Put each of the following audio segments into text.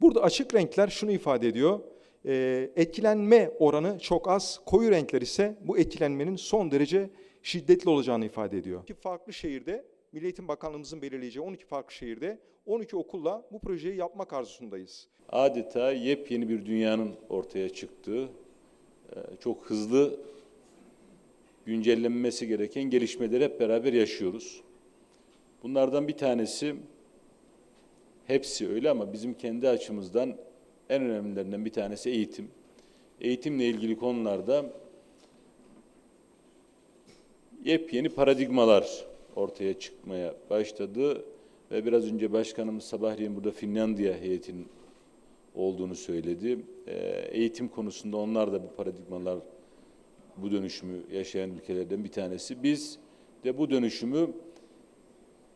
Burada açık renkler şunu ifade ediyor. Ee, etkilenme oranı çok az, koyu renkler ise bu etkilenmenin son derece şiddetli olacağını ifade ediyor. İki farklı şehirde, Milli Eğitim Bakanlığımızın belirleyeceği 12 farklı şehirde 12 okulla bu projeyi yapmak arzusundayız. adeta yepyeni bir dünyanın ortaya çıktığı, e, çok hızlı güncellenmesi gereken gelişmeleri hep beraber yaşıyoruz. Bunlardan bir tanesi, hepsi öyle ama bizim kendi açımızdan en önemlilerinden bir tanesi eğitim. Eğitimle ilgili konularda yepyeni paradigmalar ortaya çıkmaya başladı ve biraz önce başkanımız sabahleyin burada Finlandiya heyetinin olduğunu söyledi. Ee, Eğitim konusunda onlar da bu paradigmalar, bu dönüşümü yaşayan ülkelerden bir tanesi. Biz de bu dönüşümü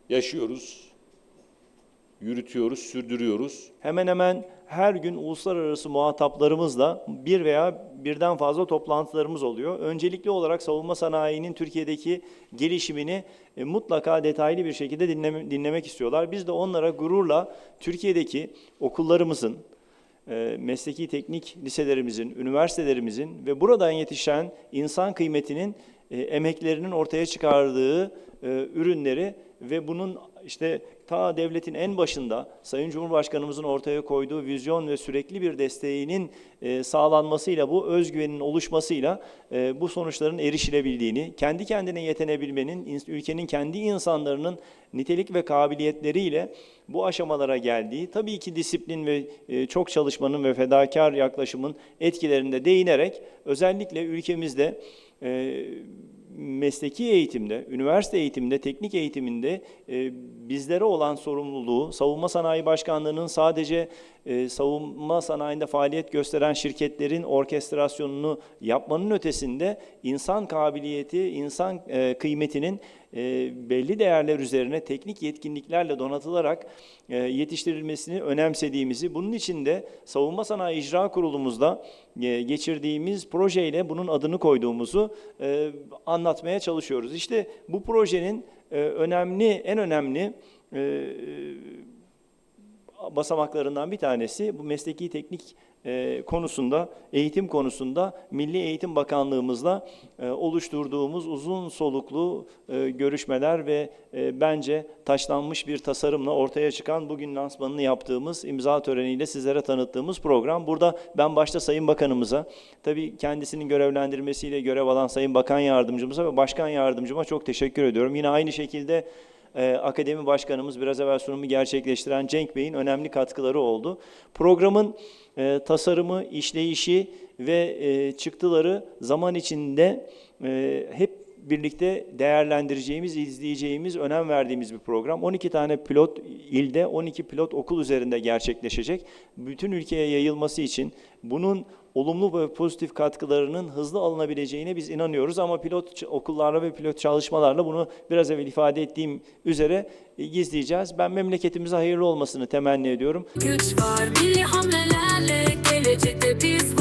yaşıyoruz, yürütüyoruz, sürdürüyoruz. Hemen hemen her gün uluslararası muhataplarımızla bir veya birden fazla toplantılarımız oluyor. Öncelikli olarak savunma sanayinin Türkiye'deki gelişimini e, mutlaka detaylı bir şekilde dinleme- dinlemek istiyorlar. Biz de onlara gururla Türkiye'deki okullarımızın, e, mesleki teknik liselerimizin, üniversitelerimizin ve buradan yetişen insan kıymetinin e, emeklerinin ortaya çıkardığı ürünleri ve bunun işte ta devletin en başında Sayın Cumhurbaşkanımızın ortaya koyduğu vizyon ve sürekli bir desteğinin e, sağlanmasıyla bu özgüvenin oluşmasıyla e, bu sonuçların erişilebildiğini, kendi kendine yetenebilmenin, ülkenin kendi insanlarının nitelik ve kabiliyetleriyle bu aşamalara geldiği, tabii ki disiplin ve e, çok çalışmanın ve fedakar yaklaşımın etkilerinde değinerek özellikle ülkemizde mesleki eğitimde, üniversite eğitiminde, teknik eğitiminde e, bizlere olan sorumluluğu, savunma sanayi başkanlığının sadece e, savunma sanayinde faaliyet gösteren şirketlerin orkestrasyonunu yapmanın ötesinde insan kabiliyeti, insan e, kıymetinin e, belli değerler üzerine teknik yetkinliklerle donatılarak e, yetiştirilmesini önemsediğimizi, bunun için de Savunma Sanayi İcra Kurulumuzda e, geçirdiğimiz projeyle bunun adını koyduğumuzu e, anlatmaya çalışıyoruz. İşte bu projenin önemli, en önemli e, basamaklarından bir tanesi bu mesleki teknik e, konusunda, eğitim konusunda Milli Eğitim Bakanlığımızla e, oluşturduğumuz uzun soluklu e, görüşmeler ve e, bence taşlanmış bir tasarımla ortaya çıkan bugün lansmanını yaptığımız imza töreniyle sizlere tanıttığımız program. Burada ben başta Sayın Bakanımıza, tabii kendisinin görevlendirmesiyle görev alan Sayın Bakan Yardımcımıza ve Başkan Yardımcıma çok teşekkür ediyorum. Yine aynı şekilde e, akademi başkanımız biraz evvel sunumu gerçekleştiren Cenk Bey'in önemli katkıları oldu. Programın e, tasarımı, işleyişi ve e, çıktıları zaman içinde e, hep birlikte değerlendireceğimiz, izleyeceğimiz, önem verdiğimiz bir program. 12 tane pilot ilde, 12 pilot okul üzerinde gerçekleşecek. Bütün ülkeye yayılması için bunun olumlu ve pozitif katkılarının hızlı alınabileceğine biz inanıyoruz ama pilot okullarla ve pilot çalışmalarla bunu biraz evvel ifade ettiğim üzere e, gizleyeceğiz. Ben memleketimize hayırlı olmasını temenni ediyorum. güç var Milli hamlelerle gelecekte biz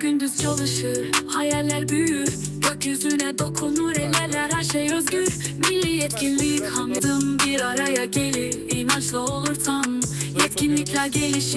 gündüz çalışır hayaller büyür Gökyüzüne dokunur eller her şey özgür. Milli yetkinlik hamdım bir araya gelir inançlı olur tam Yetkinlikler gelişir